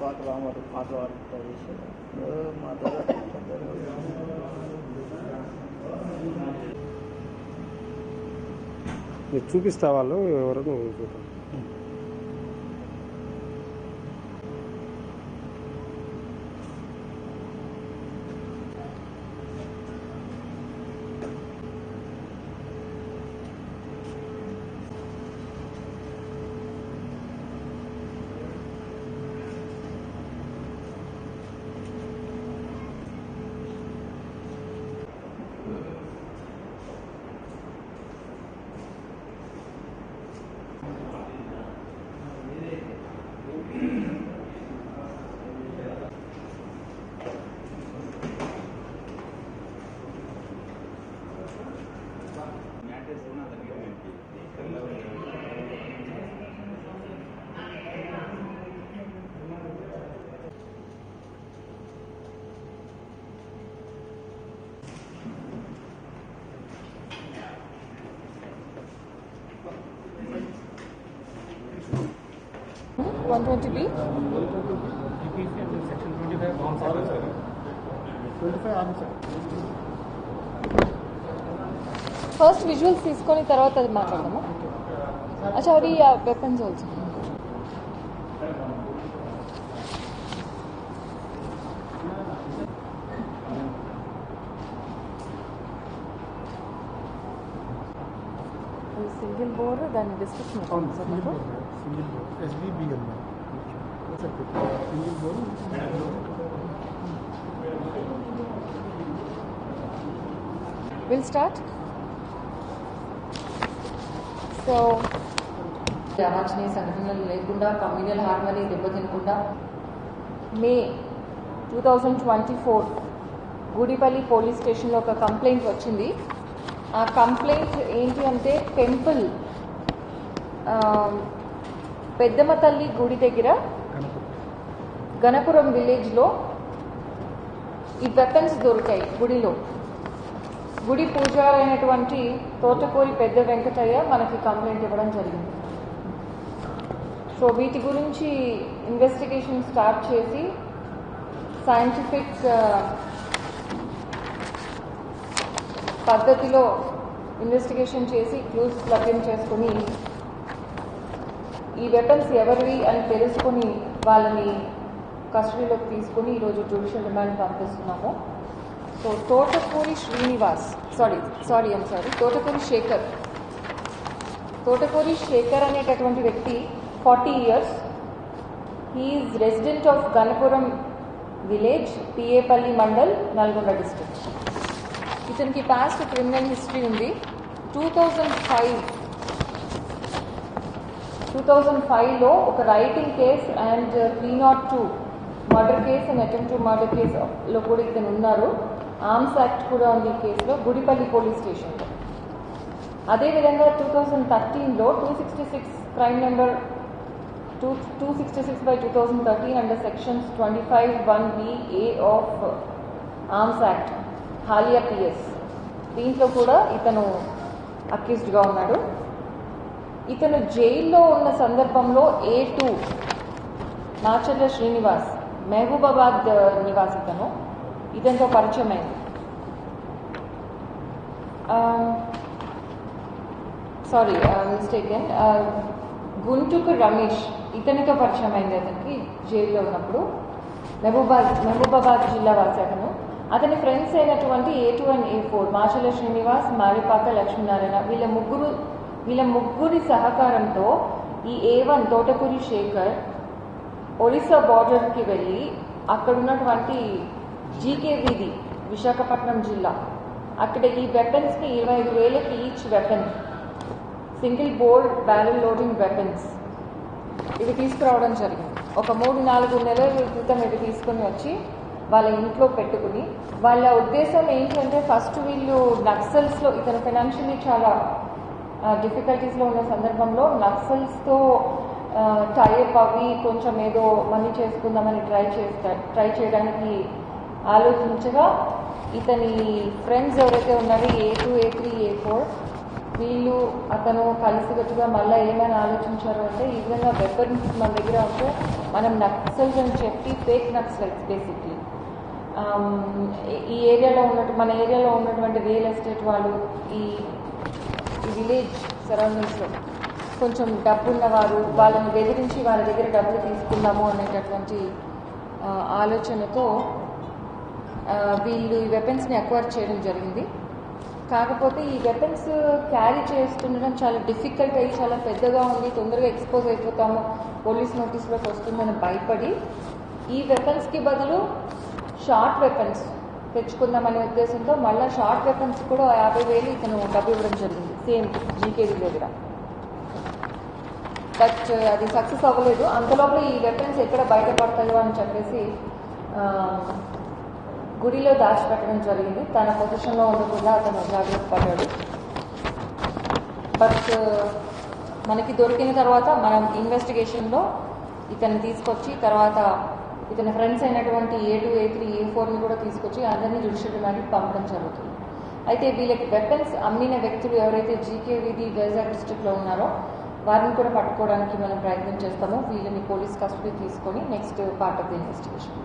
పాట రామాడు పాట పాడుతా మా చూపిస్తా వాళ్ళు ఎవరు నువ్వు చూద్దాం one twenty B first visuals తీసుకొని తర్వాత అది మాట్లాడదామా అచ్చా అవి వెపన్స్ ఆల్సో సింగిల్ బోర్ దాని డిస్క్రిప్షన్ సార్ మీకు విల్ స్టార్ట్ సో అవాంఛనీయ సంఘటనలు లేకుండా కమ్యూనల్ హార్మనీ దెబ్బతినకుండా. May two thousand twenty four Gudipalli police స్టేషన్లో ఒక కంప్లైంట్ వచ్చింది. ఆ కంప్లైంట్ ఏంటి అంటే టెంపుల్ పెద్దమ్మ తల్లి గుడి దగ్గర గణపురం విలేజ్లో ఈ వెపన్స్ దొరికాయి గుడిలో. గుడి పూజారైనటువంటి తోటకూరి పెద్ద వెంకటయ్య మనకి కంప్లైంట్ ఇవ్వడం జరిగింది. సో వీటి గురించి ఇన్వెస్టిగేషన్ స్టార్ట్ చేసి సైంటిఫిక్ uh, పద్ధతిలో ఇన్వెస్టిగేషన్ చేసి క్లూస్ లభ్యం చేసుకుని ఈ వెపన్స్ ఎవరివి అని తెలుసుకుని వాళ్ళని కస్టడీలోకి తీసుకుని ఈరోజు జ్యుడిషియల్ రిమాండ్ పంపిస్తున్నాము. So Thotakuri Srinivas sorry sorry I'm sorry Thotakuri Shekar Thotakuri Shekar అనేటటువంటి వ్యక్తి forty years he is resident of Ganapuram village PA Palli mandal Nalgonda district ఇతనికి పాస్ట్ క్రిమినల్ హిస్టరీ ఉంది. Two thousand five two thousand ఫైవ్లో ఒక rioting case and three not two murder case and attempt murder కేసులో కూడా ఇతను ఉన్నారు arms act కూడా ఉంది ఈ కేసులో గుడిపల్లి పోలీస్ స్టేషన్లో. అదేవిధంగా two thousand థర్టీన్లో two sixty six crime number two two sixty six by two thousand thirteen under sections twenty five one B A of arms act Haliya PS. దీంట్లో కూడా ఇతను అక్యూజ్డ్గా ఉన్నాడు. ఇతను జైల్లో ఉన్న సందర్భంలో ఏ టూ నాచర్ల శ్రీనివాస్ మహబూబాబాద్ నివాస్ ఇతను ఇతనితో పరిచయమైంది అయింది సారీ మిస్టేకెన్ గుంటుకు రమేష్ ఇతనితో పరిచయం అయింది అతనికి జైల్లో ఉన్నప్పుడు. మహబూబాద్ మహబూబాబాద్ జిల్లా వాసి అతను అతని ఫ్రెండ్స్ అయినటువంటి A two and A four Machala Srinivas Maripaka Lakshminarayana వీళ్ళ ముగ్గురు వీళ్ళ ముగ్గురి సహకారంతో ఈ ఏ వన్ తోటకూరి శేఖర్ ఒరిస్సా బార్డర్కి వెళ్ళి అక్కడ ఉన్నటువంటి జీకే వీధి విశాఖపట్నం జిల్లా. అక్కడ ఈ వెపన్స్ని ఇరవై ఐదు వేలకి each weapon. Single board barrel loading weapons. ఇవి తీసుకురావడం జరిగింది. ఒక మూడు నాలుగు నెలల క్రితం ఇవి తీసుకుని వచ్చి వాళ్ళ ఇంట్లో పెట్టుకుని వాళ్ళ ఉద్దేశం ఏంటంటే ఫస్ట్ వీళ్ళు నక్సల్స్లో ఇతను ఫైనాన్షియలీ చాలా డిఫికల్టీస్లో ఉన్న సందర్భంలో నక్సల్స్తో టైప్ అవి కొంచెం ఏదో మనీ చేసుకుందామని ట్రై చేస్తా ట్రై చేయడానికి ఆలోచించగా ఇతని ఫ్రెండ్స్ ఎవరైతే ఉన్నారో A two A three A four వీళ్ళు అతను కలిసికట్టుగా మళ్ళీ ఏమైనా ఆలోచించారు అంటే ఈ విధంగా వెపన్స్ మన దగ్గర ఉంటే మనం నక్సల్స్ అని చెప్పి ఫేక్ నక్సల్స్ బేసిక్లీ ఈ ఏరియాలో ఉన్నట్టు మన ఏరియాలో ఉన్నటువంటి రియల్ ఎస్టేట్ వాళ్ళు ఈ విలేజ్ సరౌండింగ్స్లో కొంచెం డబ్బు ఉన్నవారు వాళ్ళని బెదిరించి వాళ్ళ దగ్గర డబ్బులు తీసుకుందాము అనేటటువంటి ఆలోచనతో వీళ్ళు ఈ వెపన్స్ని అక్వైర్ చేయడం జరిగింది. కాకపోతే ఈ వెపన్స్ క్యారీ చేస్తుండడం చాలా డిఫికల్ట్ అయ్యి చాలా పెద్దగా ఉంది తొందరగా ఎక్స్పోజ్ అయిపోతాము పోలీస్ నోటీస్లోకి వస్తుందని భయపడి ఈ వెపన్స్కి బదులు షార్ట్ వెపన్స్ తెచ్చుకుందామనే ఉద్దేశంతో మళ్ళీ షార్ట్ వెపన్స్ కూడా యాభై వేలు ఇతను డబ్బు ఇవ్వడం జరిగింది సేమ్ జీకేజీ దగ్గర బట్ అది సక్సెస్ అవ్వలేదు. అంతలోపల ఈ వెపన్స్ ఎక్కడ బయటపడతాయో అని చెప్పేసి గుడిలో దాచిపెట్టడం జరిగింది. తన పొజిషన్లో ఉండకుండా అతను జాగ్రత్త పడ్డాడు. బట్ మనకి దొరికిన తర్వాత మనం ఇన్వెస్టిగేషన్లో ఇతన్ని తీసుకొచ్చి తర్వాత ఇతని ఫ్రెండ్స్ అయినటువంటి ఏ టూ ఏ త్రీ ఏ ఫోర్ని కూడా తీసుకొచ్చి అందరినీ జుడిషియల్ రిమాండ్కి పంపడం జరుగుతుంది. అయితే వీళ్ళకి వెపన్స్ అమ్మిన వ్యక్తులు ఎవరైతే జీకే విధి వైజాగ్ డిస్ట్రిక్ట్లో ఉన్నారో వారిని కూడా పట్టుకోవడానికి మనం ప్రయత్నం చేస్తాము. వీళ్ళని పోలీస్ కస్టడీ తీసుకొని next part of the investigation.